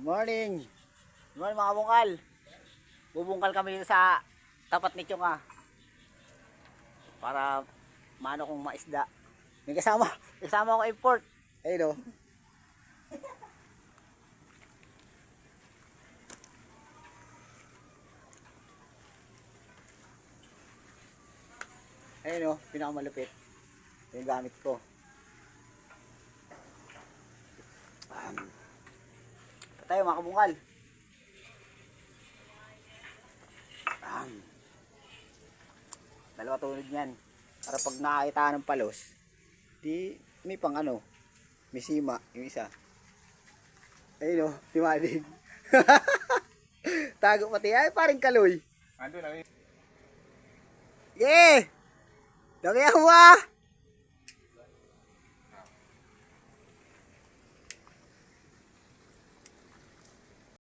Morning. Morning mga bungkal. Bubungkal kami sa tapat ni Chong ah. Para maano kong maisda. May kasama, kasama ako import. Ayun oh. Ayun oh, pinakamalupit. Yung gamit ko. Um, ito tayo mga kabungkal. Um, dalawa tulad niyan. Para pag nakakita ng palos, di may pang ano, may sima, yung isa. Ayun o, timadin. Tago pati. Ay, paring kaloy. Ando na rin. Yeah! Dami mo ah!